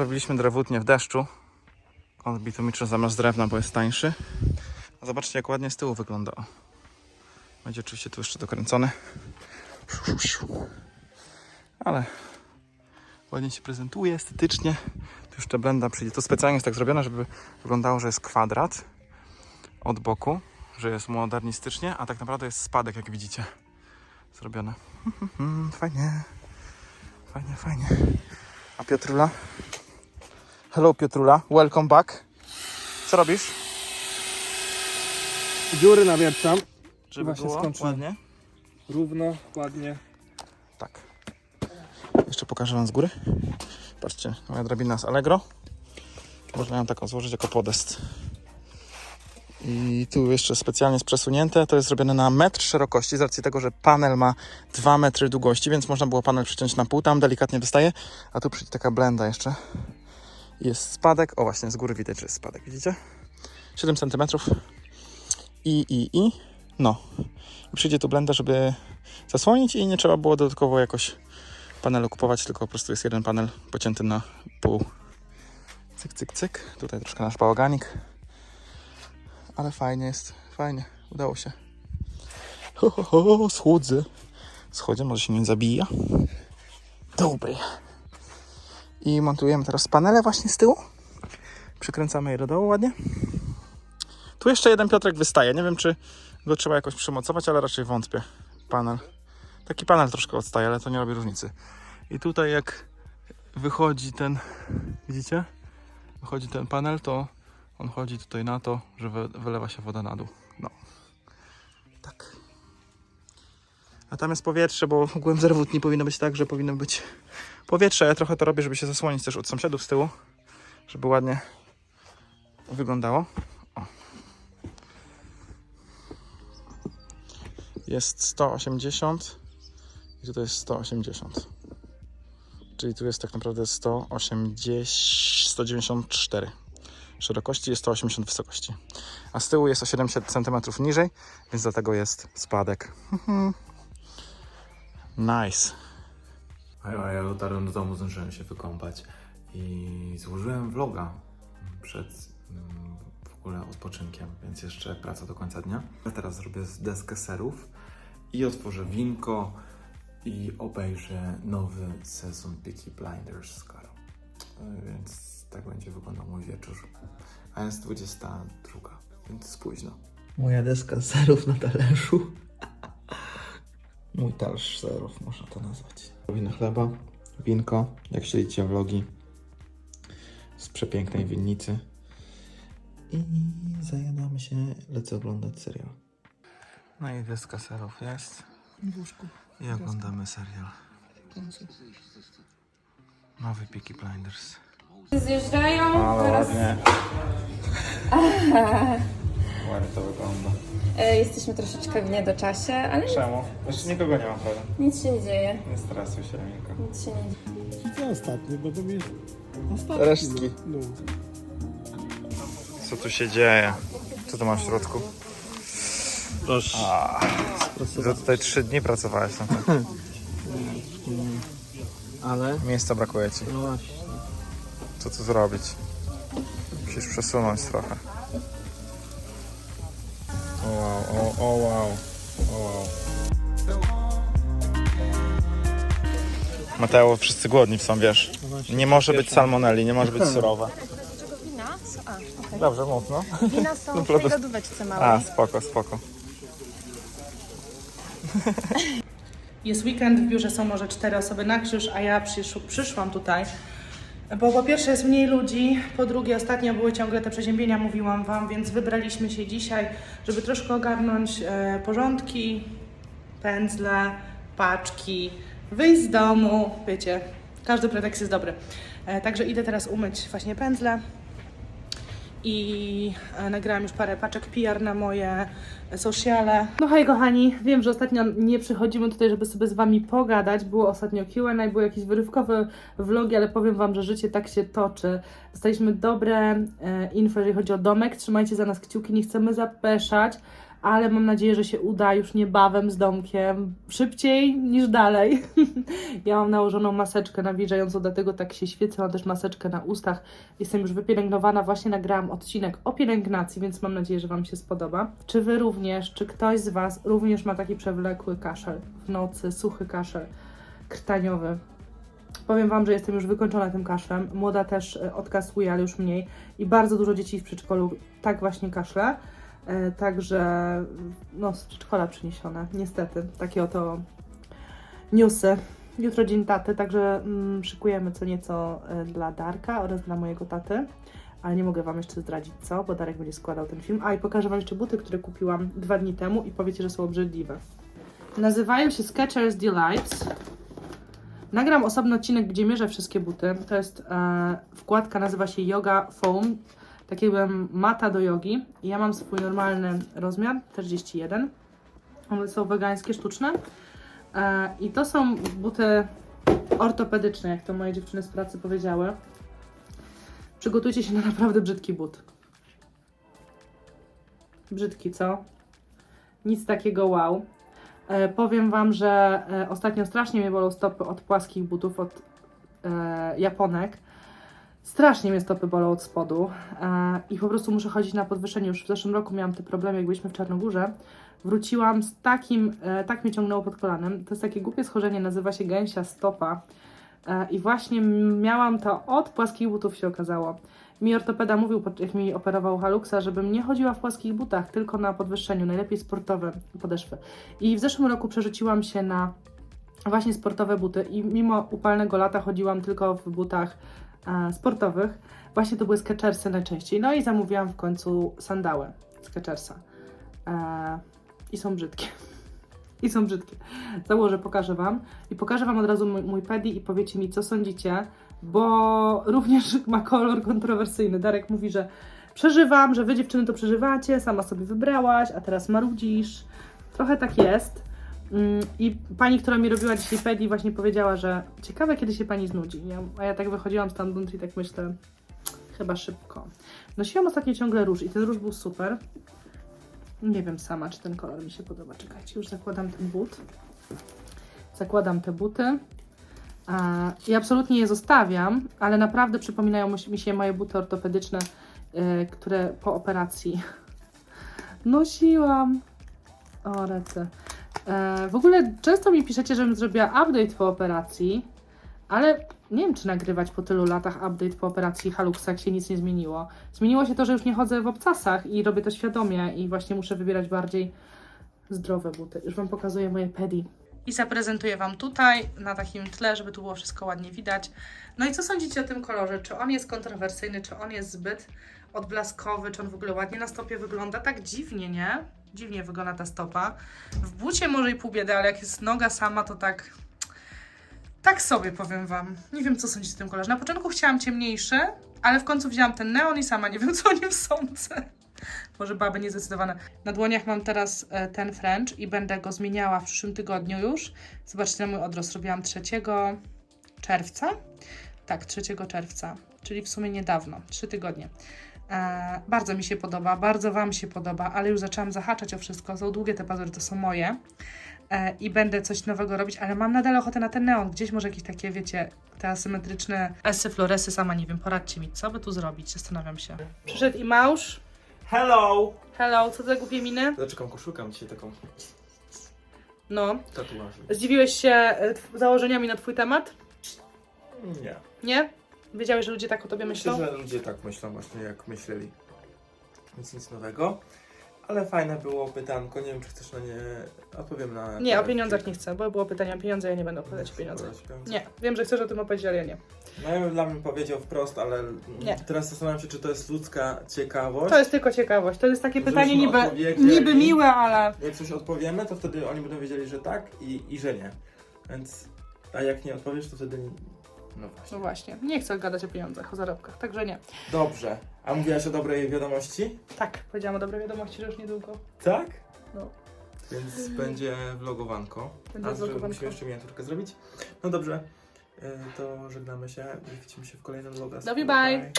Zrobiliśmy drewutnie w deszczu. Od bitumiczny zamiast drewna, bo jest tańszy. A zobaczcie, jak ładnie z tyłu wygląda. Będzie oczywiście tu jeszcze dokręcony. Ale ładnie się prezentuje, estetycznie. Tu jeszcze blenda przyjdzie. To specjalnie jest tak zrobione, żeby wyglądało, że jest kwadrat od boku, że jest modernistycznie, a tak naprawdę jest spadek, jak widzicie. Zrobione. Fajnie. Fajnie, fajnie. A Piotrula? Hello Piotrula, welcome back. Co robisz? Dziury nawiercam. Żeby Właśnie było skończyłem. ładnie. Równo, ładnie. Tak. Jeszcze pokażę wam z góry. Patrzcie, moja drabina z Allegro. Można ją taką złożyć jako podest. I tu jeszcze specjalnie jest przesunięte. To jest zrobione na metr szerokości, z racji tego, że panel ma 2 metry długości, więc można było panel przyciąć na pół. Tam delikatnie wystaje, a tu przyjdzie taka blenda jeszcze. Jest spadek. O, właśnie z góry widać, że jest spadek. Widzicie? 7 cm. I, i, i. No. I przyjdzie tu blenda, żeby zasłonić i nie trzeba było dodatkowo jakoś panelu kupować, tylko po prostu jest jeden panel pocięty na pół. Cyk, cyk, cyk. Tutaj troszkę nasz bałaгаnik. Ale fajnie jest, fajnie. Udało się. Ho, ho, ho, schłodzę. Schodzę, może się nie zabija. Dobry. I montujemy teraz panele właśnie z tyłu. Przykręcamy je do dołu ładnie. Tu jeszcze jeden Piotrek wystaje. Nie wiem, czy go trzeba jakoś przymocować, ale raczej wątpię. Panel. Taki panel troszkę odstaje, ale to nie robi różnicy. I tutaj jak wychodzi ten, widzicie? Wychodzi ten panel, to on chodzi tutaj na to, że wy, wylewa się woda na dół. No. Tak. A tam jest powietrze, bo ogółem zerwód nie powinno być tak, że powinno być powietrze. Ja trochę to robię, żeby się zasłonić też od sąsiadów z tyłu, żeby ładnie wyglądało. O. Jest 180 i tutaj jest 180. Czyli tu jest tak naprawdę 180, 194 szerokości, jest 180 wysokości. A z tyłu jest o 700 cm niżej, więc dlatego jest spadek. nice. A ja, ja dotarłem do domu, zdążyłem się wykąpać i złożyłem vloga przed mm, w ogóle odpoczynkiem, więc jeszcze praca do końca dnia. Ja teraz zrobię deskę serów i otworzę winko i obejrzę nowy sezon Peaky Blinders z Karą. E, Więc tak będzie wyglądał mój wieczór. A jest 22, więc spóźno. Moja deska serów na talerzu. Mój talerz serów, można to nazwać. Wino chleba, winko, jak śledzicie vlogi z przepięknej winnicy. I zajadamy się, lecę oglądać serial. No i deska serów jest. W łóżku. I oglądamy serial. Nowy Peaky Blinders. Zjeżdżają. Ale teraz ładnie. e, jesteśmy troszeczkę w niedoczasie, ale Czemu? Jeszcze nikogo nie mam, prawda? nic się nie dzieje. Nie stresuj się, Emilko. Nic się nie dzieje. Co ostatni, bo to jest ostatni. Resztki. No. Co tu się dzieje? Co tu masz w środku? Proszę. Za tutaj trzy dni pracowałeś na tym. Ale? Miejsca brakuje ci. No właśnie. Co tu zrobić? Musisz przesunąć trochę. O, wow, o wow. Mateo, wszyscy głodni są, wiesz. Nie może być salmonelli, nie może być surowe. Wina? A, okej. Dobrze, mów no. Wina są No, w tej produkt- lodóweczce małej. A, spoko, spoko. Jest weekend, w biurze są może cztery osoby na krzyż, a ja przysz, przyszłam tutaj, bo po pierwsze jest mniej ludzi, po drugie ostatnio były ciągle te przeziębienia, mówiłam Wam, więc wybraliśmy się dzisiaj, żeby troszkę ogarnąć e, porządki, pędzle, paczki, wyjść z domu, wiecie, każdy pretekst jest dobry. E, także idę teraz umyć właśnie pędzle, i e, nagrałam już parę paczek PR na moje sociale. No hej kochani, wiem, że ostatnio nie przychodzimy tutaj, żeby sobie z Wami pogadać. Było ostatnio Q&A, były jakieś wyrywkowe vlogi, ale powiem Wam, że życie tak się toczy. Dostaliśmy dobre e, info, jeżeli chodzi o domek. Trzymajcie za nas kciuki, nie chcemy zapeszać, ale mam nadzieję, że się uda już niebawem z domkiem. Szybciej niż dalej. ja mam nałożoną maseczkę nawilżającą, dlatego tak się świecę. Mam też maseczkę na ustach. Jestem już wypielęgnowana. Właśnie nagrałam odcinek o pielęgnacji, więc mam nadzieję, że Wam się spodoba. Czy Wy również, czy ktoś z Was również ma taki przewlekły kaszel w nocy, suchy kaszel krtaniowy? Powiem Wam, że jestem już wykończona tym kaszlem. Młoda też e, odkasłuje, ale już mniej. I bardzo dużo dzieci w przedszkolu tak właśnie kaszle. E, Także no, z przyniesione, niestety. Takie oto newsy. Jutro dzień taty, także mm, szykujemy co nieco e, dla Darka oraz dla mojego taty. Ale nie mogę Wam jeszcze zdradzić co, bo Darek będzie składał ten film. A i pokażę Wam jeszcze buty, które kupiłam dwa dni temu i powiecie, że są obrzydliwe. Nazywają się Skechers Delights. Nagram osobny odcinek, gdzie mierzę wszystkie buty. To jest e, wkładka, nazywa się Yoga Foam. Tak jakby mata do jogi. Ja mam swój normalny rozmiar, 41. One są wegańskie, sztuczne. E, I to są buty ortopedyczne, jak to moje dziewczyny z pracy powiedziały. Przygotujcie się na naprawdę brzydki but. Brzydki, co? Nic takiego wow. E, powiem Wam, że e, ostatnio strasznie mnie bolą stopy od płaskich butów, od e, Japonek. Strasznie mnie stopy bolą od spodu e, i po prostu muszę chodzić na podwyższenie. Już w zeszłym roku miałam te problemy, jak byliśmy w Czarnogórze. Wróciłam z takim, e, tak mnie ciągnęło pod kolanem. To jest takie głupie schorzenie, nazywa się gęsia stopa. E, I właśnie miałam to od płaskich butów się okazało. Mi ortopeda mówił, jak mi operował haluxa, żebym nie chodziła w płaskich butach, tylko na podwyższeniu, najlepiej sportowe podeszwy. I w zeszłym roku przerzuciłam się na właśnie sportowe buty i mimo upalnego lata chodziłam tylko w butach sportowych. Właśnie to były Skechersy najczęściej. No i zamówiłam w końcu sandały Skechersa. E, I są brzydkie. I są brzydkie. Założę, pokażę Wam. I pokażę Wam od razu mój, mój pedi i powiecie mi, co sądzicie, bo również ma kolor kontrowersyjny. Darek mówi, że przeżywam, że Wy dziewczyny to przeżywacie, sama sobie wybrałaś, a teraz marudzisz. Trochę tak jest. Mm, I pani, która mi robiła dzisiaj pedi, właśnie powiedziała, że ciekawe, kiedy się pani znudzi. A ja tak wychodziłam stamtąd i tak myślę, chyba szybko. Nosiłam ostatnio ciągle róż i ten róż był super. Nie wiem sama, czy ten kolor mi się podoba. Czekajcie, już zakładam ten but. Zakładam te buty. I absolutnie je zostawiam, ale naprawdę przypominają mi się- moje buty ortopedyczne, y, które po operacji nosiłam. O, rece. E, w ogóle często mi piszecie, żebym zrobiła update po operacji, ale nie wiem, czy nagrywać po tylu latach update po operacji Haluxa, się nic nie zmieniło. Zmieniło się to, że już nie chodzę w obcasach i robię to świadomie i właśnie muszę wybierać bardziej zdrowe buty. Już Wam pokazuję moje pedi. I zaprezentuję Wam tutaj, na takim tle, żeby tu było wszystko ładnie widać. No i co sądzicie o tym kolorze? Czy on jest kontrowersyjny, czy on jest zbyt odblaskowy, czy on w ogóle ładnie na stopie wygląda? Tak dziwnie, nie? Dziwnie wygląda ta stopa. W bucie może i pół biedy, ale jak jest noga sama, to tak... Tak sobie powiem Wam. Nie wiem, co sądzicie o tym kolorze. Na początku chciałam ciemniejszy, ale w końcu wzięłam ten neon i sama nie wiem, co o nim sądzę. Może baby niezdecydowane. Na dłoniach mam teraz e, ten French i będę go zmieniała w przyszłym tygodniu już. Zobaczcie na mój odrost. Robiłam 3 czerwca. Tak, 3 czerwca, czyli w sumie niedawno, 3 tygodnie. E, bardzo mi się podoba, bardzo Wam się podoba, ale już zaczęłam zahaczać o wszystko. Są długie te pazury, to są moje. E, I będę coś nowego robić, ale mam nadal ochotę na ten neon. Gdzieś może jakieś takie, wiecie, te asymetryczne esy, floresy, sama nie wiem. Poradźcie mi, co by tu zrobić? Zastanawiam się. Przyszedł i małż. Hello! Hello, co za głupie miny? Dlaczego koszulkę mam dzisiaj taką No. tatuaż? Zdziwiłeś się e, tw- założeniami na twój temat? Nie. Nie? Wiedziałeś, że ludzie tak o tobie Myślę, myślą? że ludzie tak myślą właśnie, jak myśleli. Nic, nic nowego. Ale fajne było pytanko, nie wiem, czy chcesz na nie... Odpowiem na... Nie, o pieniądzach nie chcę, bo było pytanie o pieniądze, ja nie będę opowiadać o pieniądzach. Nie, wiem, że chcesz o tym opowiedzieć, ale ja nie. No ja bym dla mnie powiedział wprost, ale Nie. teraz zastanawiam się, czy to jest ludzka ciekawość. To jest tylko ciekawość. To jest takie pytanie niby, niby miłe, ale... Jak coś odpowiemy, to wtedy oni będą wiedzieli, że tak i, i że nie. Więc... A jak nie odpowiesz, to wtedy... No właśnie. No właśnie, nie chcę gadać o pieniądzach, o zarobkach, także nie. Dobrze. A mówiłaś o dobrej wiadomości? Tak, powiedziałam o dobrej wiadomości, że już niedługo. Tak? No. Więc będzie vlogowanko. Będzie A, że vlogowanko. musimy jeszcze miniaturkę zrobić. No dobrze. Y, To żegnamy się i widzimy się w kolejnym vlogu. Love you, bye.